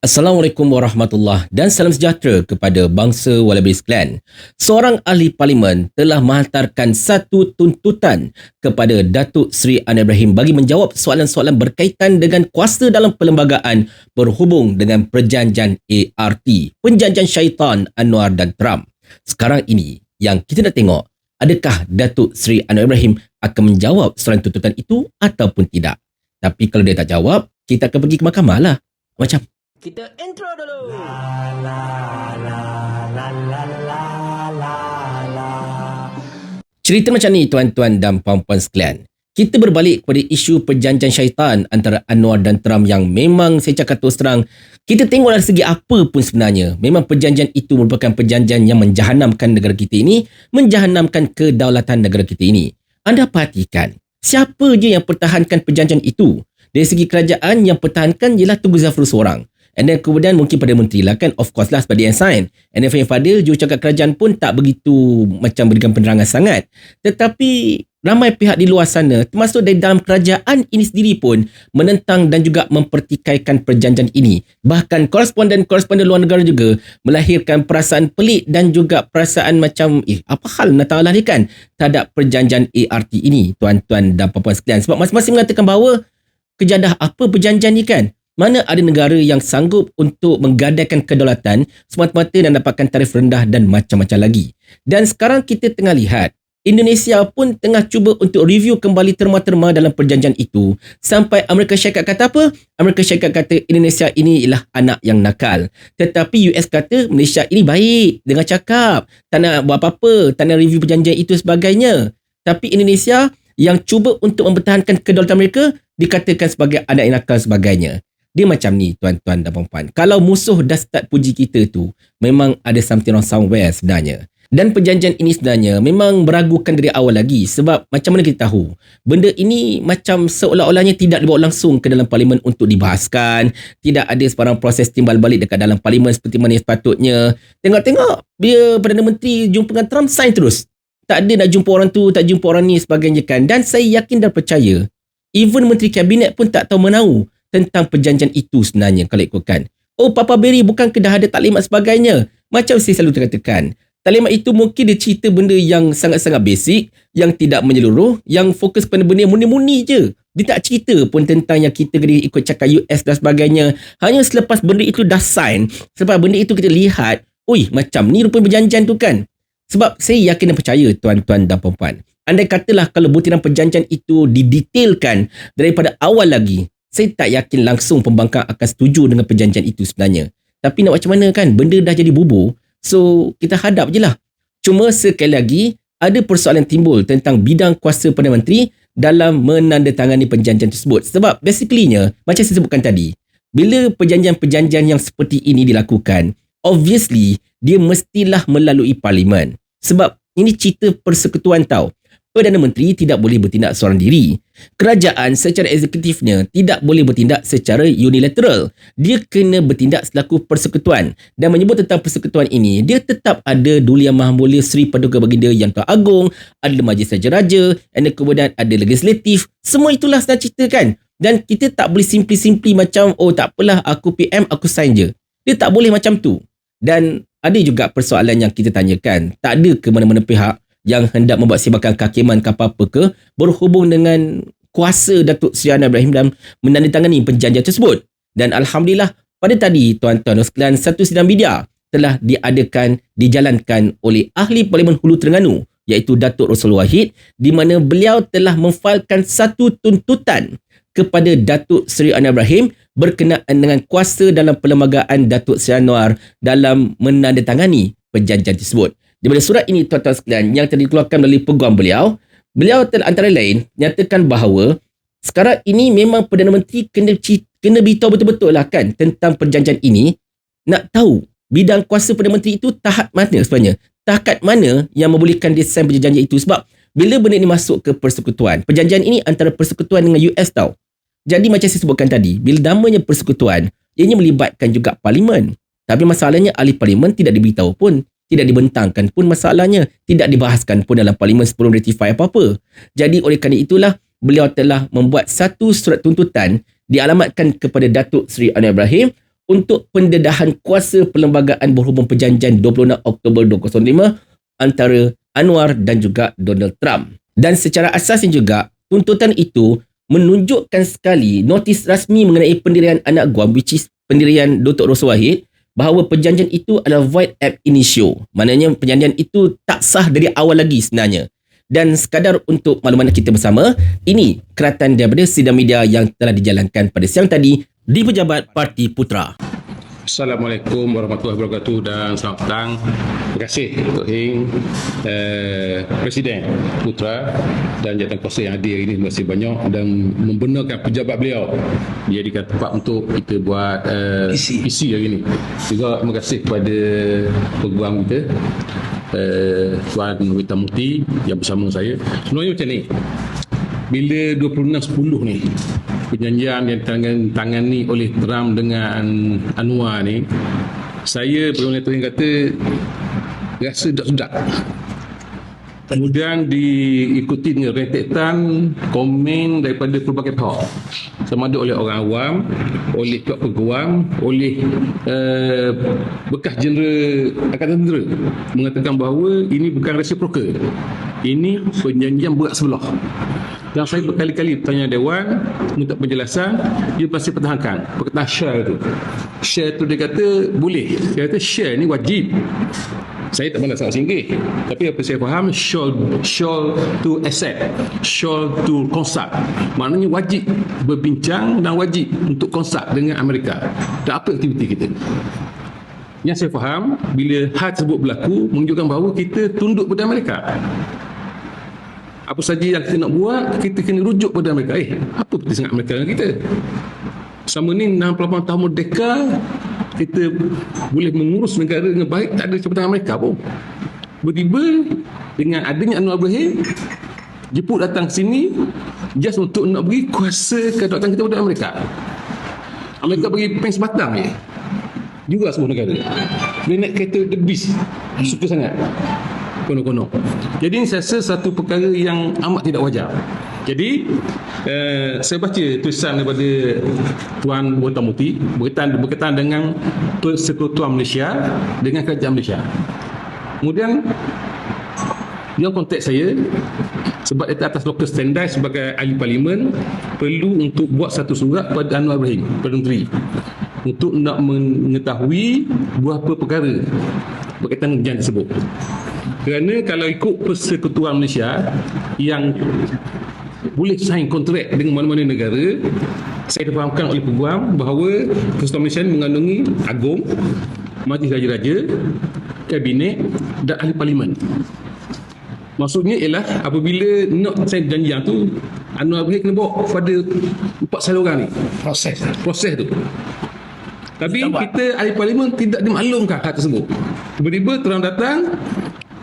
Assalamualaikum warahmatullahi dan salam sejahtera kepada bangsa Wallabies Clan. Seorang ahli parlimen telah menghantarkan satu tuntutan kepada Datuk Seri Anwar Ibrahim bagi menjawab soalan-soalan berkaitan dengan kuasa dalam perlembagaan berhubung dengan perjanjian ART, perjanjian syaitan Anwar dan Trump. Sekarang ini yang kita nak tengok, adakah Datuk Seri Anwar Ibrahim akan menjawab soalan tuntutan itu ataupun tidak? Tapi kalau dia tak jawab, kita akan pergi ke mahkamah lah. Macam kita intro dulu. La la la la la la la. Cerita macam ni tuan-tuan dan puan-puan sekalian. Kita berbalik kepada isu perjanjian syaitan antara Anwar dan Trump yang memang saya cakap terus terang, kita tengok dari segi apa pun sebenarnya. Memang perjanjian itu merupakan perjanjian yang menjahanamkan negara kita ini, menjahanamkan kedaulatan negara kita ini. Anda perhatikan, siapa je yang pertahankan perjanjian itu? Dari segi kerajaan yang pertahankan ialah Tugu Zafrul seorang. And then kemudian mungkin pada menteri lah kan of course lah sebab dia yang sign. And then Fahim Fadil jurucakap kerajaan pun tak begitu macam berikan penerangan sangat. Tetapi ramai pihak di luar sana termasuk dari dalam kerajaan ini sendiri pun menentang dan juga mempertikaikan perjanjian ini. Bahkan koresponden-koresponden luar negara juga melahirkan perasaan pelik dan juga perasaan macam eh apa hal nak tahu ni kan terhadap perjanjian ART ini tuan-tuan dan puan-puan sekalian. Sebab masing-masing mengatakan bahawa kejadah apa perjanjian ni kan mana ada negara yang sanggup untuk menggadaikan kedaulatan semata-mata dan dapatkan tarif rendah dan macam-macam lagi. Dan sekarang kita tengah lihat Indonesia pun tengah cuba untuk review kembali terma-terma dalam perjanjian itu sampai Amerika Syarikat kata apa? Amerika Syarikat kata Indonesia ini ialah anak yang nakal. Tetapi US kata Malaysia ini baik dengan cakap. Tak nak buat apa-apa, tak nak review perjanjian itu sebagainya. Tapi Indonesia yang cuba untuk mempertahankan kedaulatan mereka dikatakan sebagai anak yang nakal sebagainya dia macam ni tuan-tuan dan puan-puan. Kalau musuh dah start puji kita tu, memang ada something wrong somewhere sebenarnya. Dan perjanjian ini sebenarnya memang beragukan dari awal lagi sebab macam mana kita tahu benda ini macam seolah-olahnya tidak dibawa langsung ke dalam parlimen untuk dibahaskan tidak ada sebarang proses timbal balik dekat dalam parlimen seperti mana yang sepatutnya tengok-tengok dia Perdana Menteri jumpa dengan Trump sign terus tak ada nak jumpa orang tu tak jumpa orang ni sebagainya kan dan saya yakin dan percaya even Menteri Kabinet pun tak tahu menau tentang perjanjian itu sebenarnya kalau ikutkan. Oh Papa Berry bukan kedah ada taklimat sebagainya. Macam saya selalu katakan. Taklimat itu mungkin dia cerita benda yang sangat-sangat basic, yang tidak menyeluruh, yang fokus pada benda yang muni-muni je. Dia tak cerita pun tentang yang kita kena ikut cakap US dan sebagainya. Hanya selepas benda itu dah sign, sebab benda itu kita lihat, ui macam ni rupanya perjanjian tu kan. Sebab saya yakin dan percaya tuan-tuan dan puan-puan. Andai katalah kalau butiran perjanjian itu didetailkan daripada awal lagi, saya tak yakin langsung pembangkang akan setuju dengan perjanjian itu sebenarnya. Tapi nak macam mana kan, benda dah jadi bubur, so kita hadap je lah. Cuma sekali lagi, ada persoalan timbul tentang bidang kuasa Perdana Menteri dalam menandatangani perjanjian tersebut. Sebab basically-nya, macam saya sebutkan tadi, bila perjanjian-perjanjian yang seperti ini dilakukan, obviously, dia mestilah melalui parlimen. Sebab ini cerita persekutuan tau. Perdana Menteri tidak boleh bertindak seorang diri. Kerajaan secara eksekutifnya tidak boleh bertindak secara unilateral. Dia kena bertindak selaku persekutuan. Dan menyebut tentang persekutuan ini, dia tetap ada Duli Yang Maha Mulia Seri Paduka Baginda Yang Tuan Agong, ada Majlis Raja Raja, dan kemudian ada legislatif. Semua itulah senang cerita kan. Dan kita tak boleh simply-simply macam, oh tak apalah aku PM, aku sign je. Dia tak boleh macam tu. Dan ada juga persoalan yang kita tanyakan. Tak ada ke mana-mana pihak yang hendak membuat sibakan kehakiman ke apa-apa ke berhubung dengan kuasa Datuk Seri Anwar Ibrahim dalam menandatangani perjanjian tersebut. Dan Alhamdulillah pada tadi tuan-tuan dan sekalian satu sidang media telah diadakan dijalankan oleh ahli Parlimen Hulu Terengganu iaitu Datuk Rosul Wahid di mana beliau telah memfailkan satu tuntutan kepada Datuk Seri Anwar Ibrahim berkenaan dengan kuasa dalam perlembagaan Datuk Seri Anwar dalam menandatangani perjanjian tersebut. Daripada surat ini tuan-tuan sekalian yang telah dikeluarkan melalui peguam beliau, beliau telah antara lain nyatakan bahawa sekarang ini memang Perdana Menteri kena kena beritahu betul-betul lah kan tentang perjanjian ini. Nak tahu bidang kuasa Perdana Menteri itu tahap mana sebenarnya? Tahap mana yang membolehkan dia sign perjanjian itu? Sebab bila benda ini masuk ke persekutuan perjanjian ini antara persekutuan dengan US tau. Jadi macam saya sebutkan tadi bila namanya persekutuan ianya melibatkan juga parlimen. Tapi masalahnya ahli parlimen tidak diberitahu pun tidak dibentangkan pun masalahnya tidak dibahaskan pun dalam parlimen sebelum ratify apa-apa jadi oleh kerana itulah beliau telah membuat satu surat tuntutan dialamatkan kepada Datuk Seri Anwar Ibrahim untuk pendedahan kuasa perlembagaan berhubung perjanjian 26 Oktober 2005 antara Anwar dan juga Donald Trump. Dan secara asasnya juga, tuntutan itu menunjukkan sekali notis rasmi mengenai pendirian anak Guam which is pendirian Datuk Roswa Wahid bahawa perjanjian itu adalah void ab initio. Maknanya perjanjian itu tak sah dari awal lagi sebenarnya. Dan sekadar untuk makluman kita bersama, ini keratan daripada sidang media yang telah dijalankan pada siang tadi di Pejabat Parti Putra. Assalamualaikum warahmatullahi wabarakatuh dan selamat petang. Terima kasih Tok Hing, eh, Presiden Putra dan jawatan kuasa yang hadir ini terima kasih banyak dan membenarkan pejabat beliau dijadikan tempat untuk kita buat eh, PC. PC hari ini. Juga terima kasih kepada peguam kita eh, Tuan Wita Muti yang bersama saya. Sebenarnya macam ni, bila 26.10 ni perjanjian yang tangan tangani oleh Trump dengan Anwar ni saya Perwira Tuhan kata rasa tak sedap kemudian diikuti dengan rentetan komen daripada pelbagai pihak. Sama ada oleh orang awam oleh pihak peguam oleh uh, bekas jeneral Angkatan Tentera mengatakan bahawa ini bukan reciprocal ini perjanjian berat sebelah dan saya berkali-kali bertanya Dewan minta penjelasan dia pasti pertahankan. Perkataan share tu. Share tu dia kata boleh. Dia kata share ni wajib. Saya tak pernah sangat singgih. Tapi apa saya faham should, should to accept should to consult maknanya wajib berbincang dan wajib untuk consult dengan Amerika. Dan apa aktiviti kita? Yang saya faham bila hal tersebut berlaku menunjukkan bahawa kita tunduk pada Amerika apa saja yang kita nak buat kita kena rujuk pada mereka. Eh apa penting sangat mereka dengan kita? Sama ni 68 tahun merdeka kita boleh mengurus negara dengan baik tak ada campur mereka pun. Tiba dengan adanya Anwar Ibrahim jemput datang sini just untuk nak beri kuasa kedaulatan kita pada mereka. Amerika bagi peng sebatang je. Juga sebuah negara. Dia naik kereta beast. Suka sangat kono-kono. Jadi ini saya rasa satu perkara yang amat tidak wajar. Jadi eh, saya baca tulisan daripada Tuan Botamuti berkaitan berkaitan dengan persekutuan Malaysia dengan kerajaan Malaysia. Kemudian dalam konteks saya sebab di atas local standard sebagai ahli parlimen perlu untuk buat satu surat pada Anwar Ibrahim Perdana Menteri untuk nak mengetahui beberapa perkara berkaitan dengan tersebut kerana kalau ikut persekutuan Malaysia yang boleh sign kontrak dengan mana-mana negara saya difahamkan oleh peguam bahawa persekutuan Malaysia mengandungi agung majlis raja-raja kabinet dan ahli parlimen. Maksudnya ialah apabila nak sign janjian tu Anwar Ibrahim kena bawa pada empat saluran ni. Proses. Proses tu. Tapi kita ahli parlimen tidak dimaklumkan hal tersebut. Tiba-tiba terang datang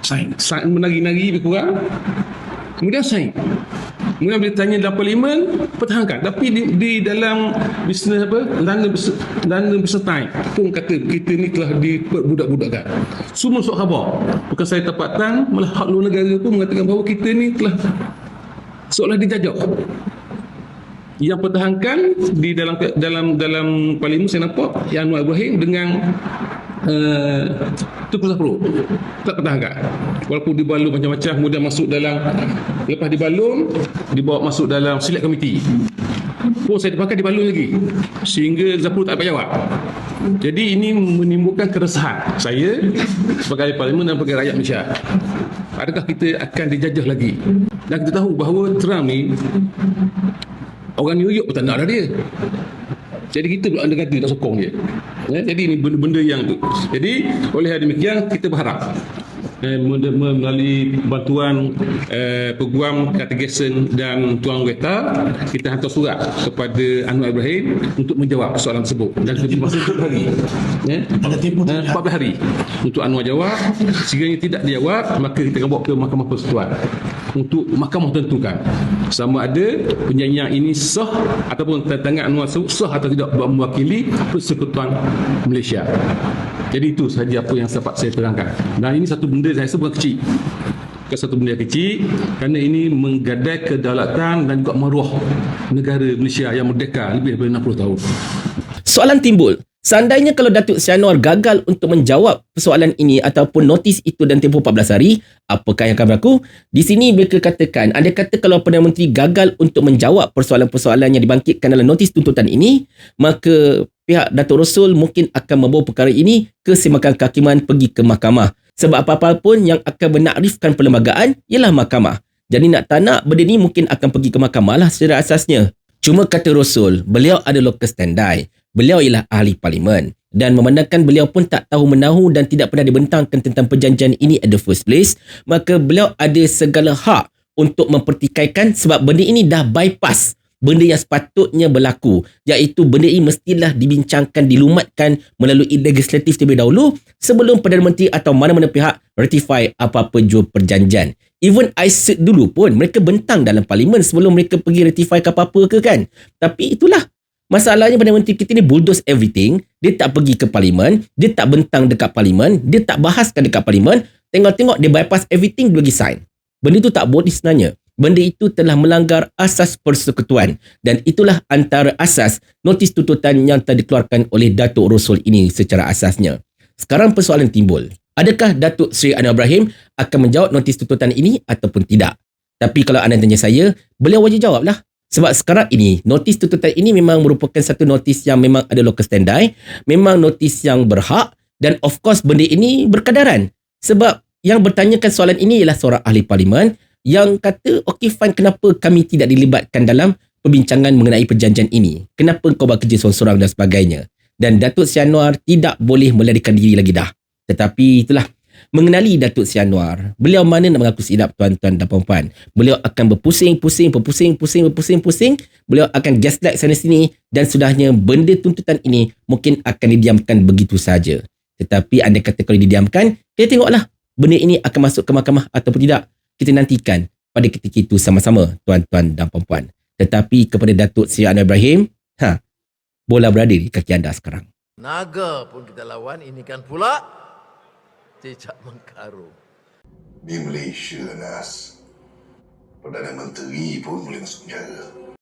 sign sign menari-nari lebih kurang. Kemudian sign kemudian bila tanya dalam parlimen pertahankan tapi di, di dalam bisnes apa? London London Business Time pun kata kita ni telah diperbudak-budakkan. Semua surat khabar. Bukan saya dapatkan malah hak luar negara pun mengatakan bahawa kita ni telah seolah dijajah. Yang pertahankan di dalam dalam dalam parlimen saya nampak yang Anwar Ibrahim dengan uh, itu pusat perut tak pertahankan walaupun dibalun macam-macam kemudian masuk dalam lepas dibalun dibawa masuk dalam silat komiti. Pun saya terpakai dibalun lagi. Sehingga Zapur tak dapat jawab. Jadi ini menimbulkan keresahan saya sebagai parlimen dan sebagai rakyat Malaysia. Adakah kita akan dijajah lagi? Dan kita tahu bahawa Trump ni orang New York pun tak nak dia jadi kita pula kata nak sokong dia. Ya, jadi ini benda-benda yang tu. Jadi oleh demikian kita berharap eh, melalui bantuan eh, peguam Kategesen dan Tuan Weta kita hantar surat kepada Anwar Ibrahim untuk menjawab soalan tersebut. Dan kita masa 4 hari? ya? eh, 14 hari untuk Anwar jawab. Sekiranya tidak dijawab maka kita akan bawa ke Mahkamah Persekutuan untuk mahkamah tentukan. Sama ada penyanyian ini sah ataupun tantangan Anwar sah atau tidak mewakili persekutuan Malaysia. Jadi itu sahaja apa yang dapat saya terangkan. Dan ini satu benda saya rasa bukan kecil. Bukan satu benda yang kecil kerana ini menggadai kedaulatan dan juga maruah negara Malaysia yang merdeka lebih daripada 60 tahun. Soalan timbul, Seandainya kalau Datuk Sri Anwar gagal untuk menjawab persoalan ini ataupun notis itu dalam tempoh 14 hari, apakah yang akan berlaku? Di sini mereka katakan, anda kata kalau Perdana Menteri gagal untuk menjawab persoalan-persoalan yang dibangkitkan dalam notis tuntutan ini, maka pihak Datuk Rosul mungkin akan membawa perkara ini ke Semakan Kehakiman pergi ke mahkamah. Sebab apa-apa pun yang akan menakrifkan perlembagaan ialah mahkamah. Jadi nak tak nak, benda ni mungkin akan pergi ke mahkamah lah secara asasnya. Cuma kata Rosul, beliau ada local standby. Beliau ialah ahli parlimen. Dan memandangkan beliau pun tak tahu menahu dan tidak pernah dibentangkan tentang perjanjian ini at the first place, maka beliau ada segala hak untuk mempertikaikan sebab benda ini dah bypass benda yang sepatutnya berlaku iaitu benda ini mestilah dibincangkan dilumatkan melalui legislatif terlebih dahulu sebelum Perdana Menteri atau mana-mana pihak ratify apa-apa jua perjanjian. Even ISET dulu pun mereka bentang dalam parlimen sebelum mereka pergi ratify ke apa-apa ke kan? Tapi itulah Masalahnya Perdana Menteri kita ni bulldoze everything. Dia tak pergi ke parlimen. Dia tak bentang dekat parlimen. Dia tak bahaskan dekat parlimen. Tengok-tengok dia bypass everything pergi sign. Benda itu tak boleh sebenarnya. Benda itu telah melanggar asas persekutuan. Dan itulah antara asas notis tuntutan yang telah dikeluarkan oleh Datuk Rosul ini secara asasnya. Sekarang persoalan timbul. Adakah Datuk Seri Anwar Ibrahim akan menjawab notis tuntutan ini ataupun tidak? Tapi kalau anda tanya saya, beliau wajib jawablah. Sebab sekarang ini, notis tuntutan ini memang merupakan satu notis yang memang ada local standby, memang notis yang berhak dan of course benda ini berkadaran. Sebab yang bertanyakan soalan ini ialah seorang ahli parlimen yang kata, okay fine, kenapa kami tidak dilibatkan dalam perbincangan mengenai perjanjian ini? Kenapa kau buat kerja seorang-seorang dan sebagainya? Dan Datuk Sianwar tidak boleh melarikan diri lagi dah. Tetapi itulah, mengenali Datuk Si Anwar. Beliau mana nak mengaku silap tuan-tuan dan puan-puan. Beliau akan berpusing-pusing, berpusing-pusing, berpusing-pusing. Beliau akan gaslight sana sini dan sudahnya benda tuntutan ini mungkin akan didiamkan begitu saja. Tetapi anda kata kalau didiamkan, kita tengoklah benda ini akan masuk ke mahkamah ataupun tidak. Kita nantikan pada ketika itu sama-sama tuan-tuan dan puan-puan. Tetapi kepada Datuk Sri Anwar Ibrahim, ha, bola berada di kaki anda sekarang. Naga pun kita lawan, ini kan pula cicak mengkarung. Di Malaysia, Nas. Perdana Menteri pun boleh masuk penjara.